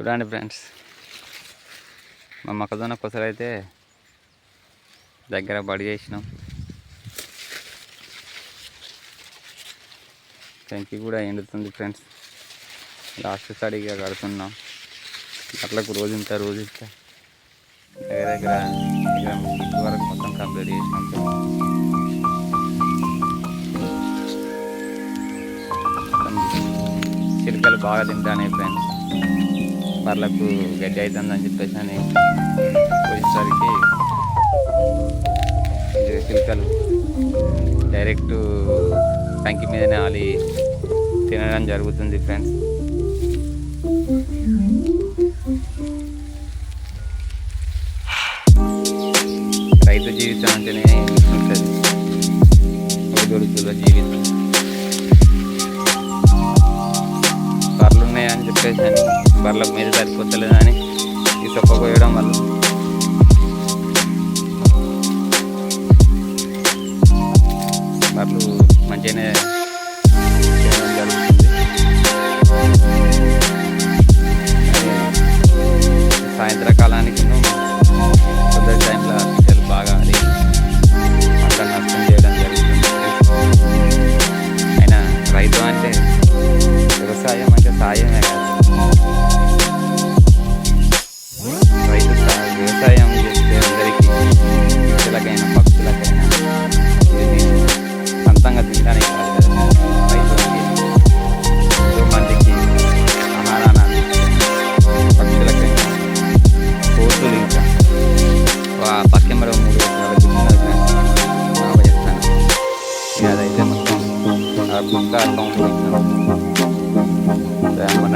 చూడండి ఫ్రెండ్స్. మా మొక్కజొన్న కొసలు అయితే దగ్గర బడి చేసినాం. టెంకి కూడా ఎండుతుంది ఫ్రెండ్స్. లాస్ట్ స్టడీగా కడుతున్నాం. అట్లకు రోజు ఇంత రోజు ఇంత. దగ్గర దగ్గర దగ్గర వరకు మొత్తం కంప్లీట్ చేసినాం చిలుకలు బాగా తింటానే ఫ్రెండ్స్. బర్లకు గడ్డి అవుతుందని చెప్పేసి అని పోయేసరికి ఇది చిలుకలు డైరెక్ట్ టంకి మీదనే ఆలి తినడం జరుగుతుంది ఫ్రెండ్స్. రైతు జీవితం అంటేనే ఉంటుంది. ఒడిదొడుకుల జీవితం. పర్లు ఉన్నాయని చెప్పేసి అని బర్రెలకు మీద సరిపోతలేదని ఈ సొప్ప కోయడం వల్ల. బర్లు మంచిగానే చేయడం జరుగుతుంది. సాయంత్రకాలానికి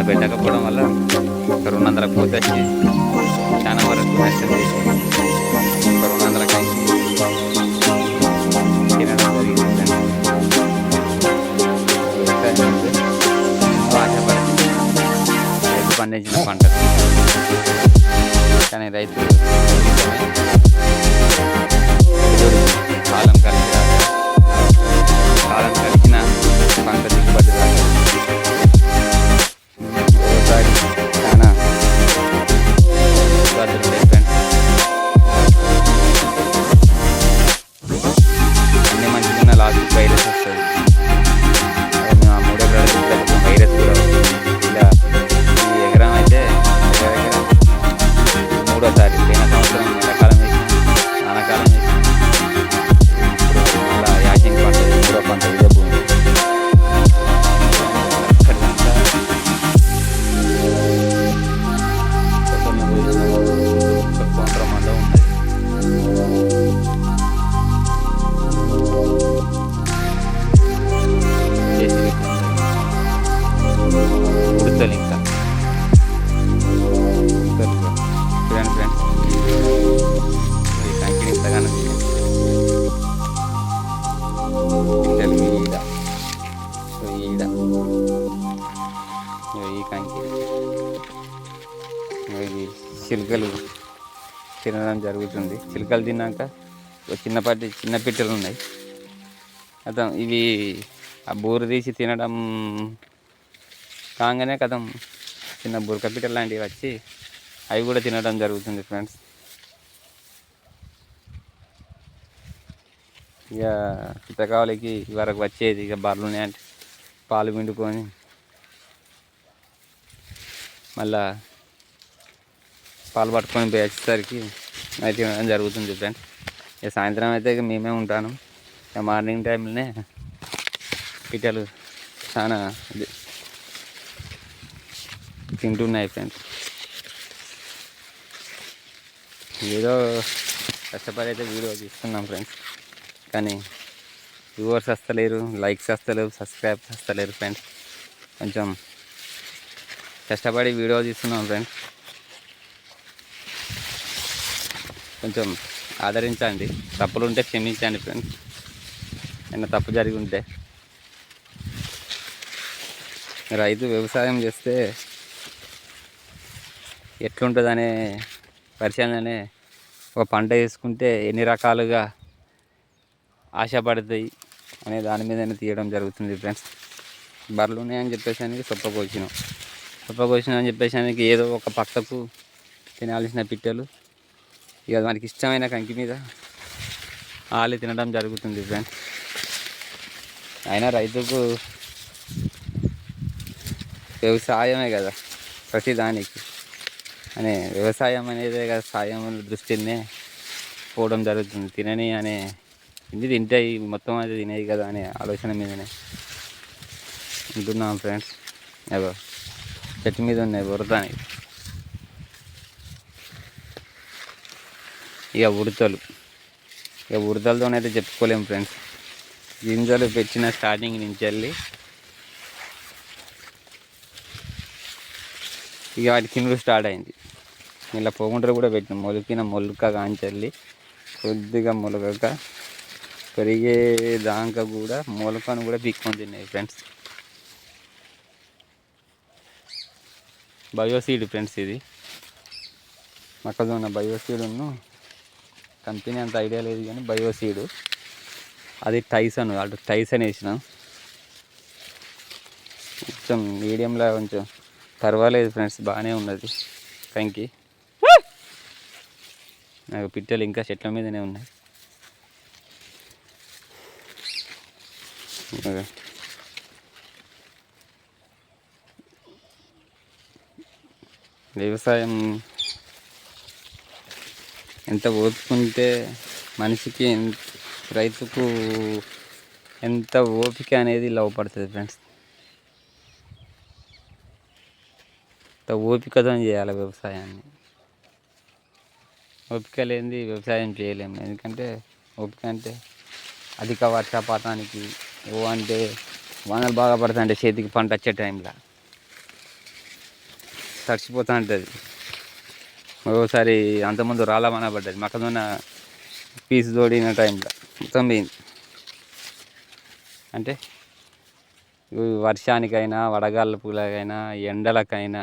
పెట్టకపోవడం వల్ల ఒక రెండు వందల పూత వచ్చి చాలా వరకు నష్టం చేసి ఒక రెండు వందల కలిసి తినడం జరిగింది వ్యవసాయం అంటే ఎంతో ఆశపడి రైతు పండించిన పంట కానీ రైతు తినడం జరుగుతుంది. చిలుకలు తిన్నాక చిన్నపాటి చిన్న పిట్టలు ఉన్నాయి. కథం ఇవి ఆ బూర తీసి తినడం కాగానే కథం చిన్న బురక పిట్టలు లాంటివి వచ్చి అవి కూడా తినడం జరుగుతుంది ఫ్రెండ్స్. ఇక పితకావలికి వరకు వచ్చేది ఇక బర్రెలు ఉన్నాయంటే పాలు పిండుకొని మళ్ళా పాలు పట్టుకొని పోయి వచ్చేసరికి నైట్ జరుగుతుంది ఫ్రెండ్స్ ఇక సాయంత్రం అయితే ఇక మేమే ఉంటాను. ఇక మార్నింగ్ టైంలోనే పిట్టలు చాలా తింటున్నాయి ఫ్రెండ్స్. ఏదో కష్టపడి అయితే వీడియో తీస్తున్నాం ఫ్రెండ్స్. కానీ వ్యూవర్స్ వస్తలేరు లైక్స్ వస్తలేరు సబ్స్క్రైబ్స్ వస్తలేరు ఫ్రెండ్స్. కొంచెం కష్టపడి వీడియో తీస్తున్నాం ఫ్రెండ్స్. కొంచెం ఆదరించండి. తప్పులు ఉంటే క్షమించండి ఫ్రెండ్స్. ఏమైనా తప్పు జరిగి ఉంటే రైతు వ్యవసాయం చేస్తే ఎట్లుంటుందనే పరిశీలనే ఒక పంట వేసుకుంటే ఎన్ని రకాలుగా ఆశపడతాయి అనే దాని మీదనే తీయడం జరుగుతుంది ఫ్రెండ్స్. బర్రెలు ఉన్నాయని చెప్పేసి అని సొప్ప అని చెప్పేసానికి ఏదో ఒక పక్కకు తినాల్సిన పిట్టలు ఇక మనకి ఇష్టమైన కంకి మీద ఆలి తినడం జరుగుతుంది ఫ్రెండ్స్ అయినా రైతుకు వ్యవసాయమే కదా ప్రతిదానికి. అనే వ్యవసాయం అనేది కదా సాయం దృష్టినే పోవడం జరుగుతుంది. తినని అనే ఇది తింటాయి మొత్తం అది తినేది కదా అనే ఆలోచన మీదనే ఉంటున్నాం ఫ్రెండ్స్. ఏవో చెట్టు మీద ఉన్నాయి బుర్రదానికి ఇక ఉడతలు. ఇక ఉడతలతోనైతే చెప్పుకోలేము ఫ్రెండ్స్ గింజలు పెట్టిన స్టార్టింగ్ నుంచి వెళ్ళి ఇక వాటి కింద స్టార్ట్ అయింది. ఇలా పోగుంటలు కూడా పెట్టినాం. మొలికిన మొలక కాంచెల్లి కొద్దిగా మొలకక పెరిగే దాకా కూడా మొలకను కూడా పీక్కొని తిన్నాయి ఫ్రెండ్స్ బయోసీడ్ ఫ్రెండ్స్ ఇది. మొక్కజొన్న బయోసీడ్ను కంపెనీ అంత ఐడియా లేదు కానీ బయోసీడ్ అది టైసన్ అటు టైసన్ వేసిన. కొంచెం మీడియంలో కొంచెం పర్వాలేదు ఫ్రెండ్స్ బాగానే ఉన్నది. కంకి నాకు పిట్టలు ఇంకా చెట్ల మీదనే ఉన్నాయి. వ్యవసాయం ఎంత ఓపుకుంటే మనిషికి రైతుకు ఎంత ఓపిక అనేది లోపడుతుంది ఫ్రెండ్స్. ఎంత ఓపికతో చేయాలి వ్యవసాయాన్ని. ఓపిక లేనిది వ్యవసాయం చేయలేము. ఎందుకంటే ఓపిక అంటే అధిక వర్షపాతానికి ఓ అంటే వానలు బాగా పడుతుంటే చేతికి పంట వచ్చే టైంలో. తడిచిపోతూ ఉంటుంది ఒకసారి అంతకుముందు రాళ్ళ పడ్డది. మొక్కజొన్న పీసు తోడిన టైంలో మొత్తం పోయింది. అంటే వర్షానికైనా వడగాళ్ళపులకైనా ఎండలకైనా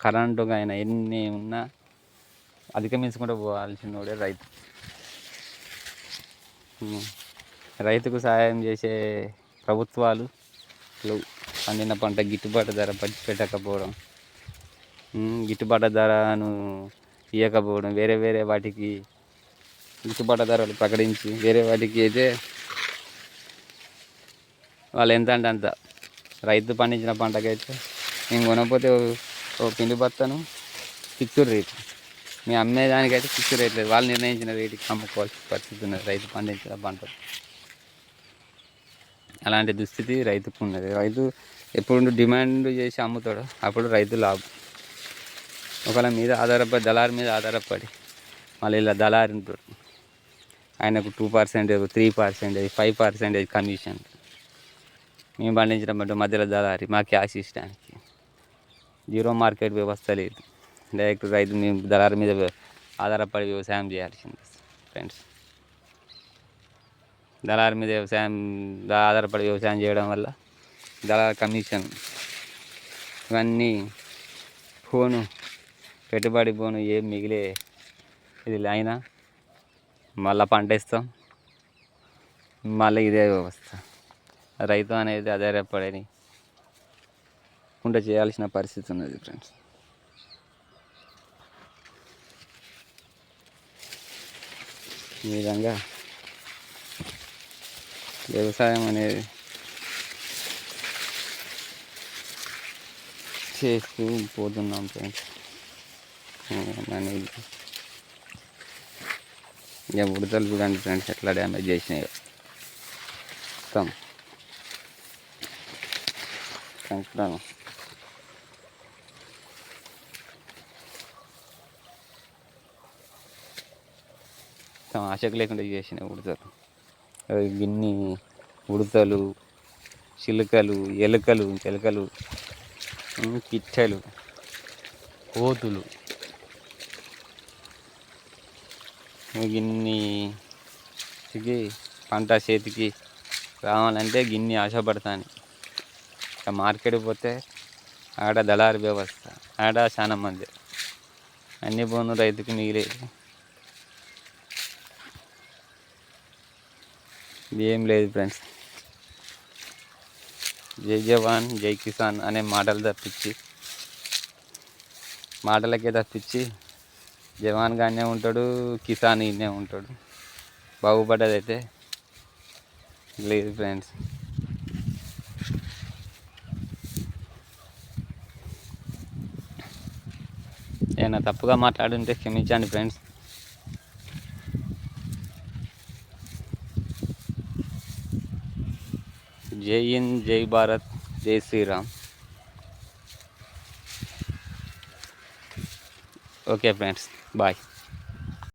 కరెంటుకైనా ఎన్ని ఉన్నా అధిగమించుకుంటూ పోవాల్సినోడే రైతు. రైతుకు సహాయం చేసే ప్రభుత్వాలు లేవు. పండిన పంట గిట్టుబాటు ధర పట్టి పెట్టకపోవడం గిట్టుబాటు ధరను ఇవ్వకపోవడం వేరే వేరే వాటికి గిట్టుబాటు ధరలు ప్రకటించి వేరే వాటికి అయితే వాళ్ళు ఎంత అంటే అంత. రైతు పండించిన పంటకైతే నేను కొనకపోతే ఓ- పిండి బత్తను ఫిక్స్డ్ రేట్. మీ అమ్మేదానికైతే ఫిక్స్డ్ రేట్ లేదు. వాళ్ళు నిర్ణయించిన రేటుకి అమ్ముకోవాల్సిన పరిస్థితి ఉన్నది రైతు పండించిన పంట. అలాంటి దుస్థితి రైతుకు ఉన్నది. రైతు ఎప్పుడు డిమాండ్ చేసి అమ్ముతాడో అప్పుడు రైతు లాభం. ఒకళ్ళ మీద ఆధారపడి దళారి మీద ఆధారపడి మళ్ళీ ఇలా దళారి ఆయనకు two percentage three percentage five percentage commission మేము పండించడం బట్టి మధ్యలో దళారి మా క్యాష్ ఇష్టానికి జీరో మార్కెట్ వ్యవస్థ లేదు. డైరెక్ట్ రైతు మేము దళారి మీద ఆధారపడి వ్యవసాయం చేయాల్సింది ఫ్రెండ్స్ దళారి మీద వ్యవసాయం ఆధారపడి వ్యవసాయం చేయడం వల్ల దళారి కమిషన్ ఇవన్నీ ఫోను పెట్టుబడి పోను ఏం మిగిలే. ఇది అయినా మళ్ళీ పంట ఇస్తాం. మళ్ళీ ఇదే వ్యవస్థ. రైతు అనేది ఆధారపడని ఉండ చేయాల్సిన పరిస్థితి ఉన్నది ఫ్రెండ్స్. ఈ విధంగా వ్యవసాయం అనేది చేస్తూ పోతున్నాం ఫ్రెండ్స్. ఇక ఉడతలు చూడండి ఫ్రెండ్స్ ఎట్లా డ్యామేజ్ చేసినాయో. మొత్తం. సంక్రాంతి మొత్తం ఆశకు లేకుండా చేసినాయి ఉడతలు గిన్ని ఉడతలు చిలుకలు ఎలుకలు ఎలుకలు ఉమ్, పిట్టలు కోతులు. గిన్ని కి పంట చేతికి రావాలంటే గిన్ని ఆశపడతాను. ఇక మార్కెట్కి పోతే ఆడ దళారి వ్యవస్థ ఆడ చాలా మంది. అన్ని పోను రైతుకు మిగిలేదు ఏం లేదు ఫ్రెండ్స్. జై జవాన్ జై కిసాన్ అనే మాటలు తప్పించి మాటలకే తప్పించి జవాన్ గానే ఉంటాడు కిసాన్ ఈయనే ఉంటాడు. బాగుపడ్డది అయితే లేదు ఫ్రెండ్స్. ఏమైనా తప్పుగా మాట్లాడుంటే క్షమించండి ఫ్రెండ్స్. జై హింద్ జై భారత్ జై శ్రీరామ్. Okay friends bye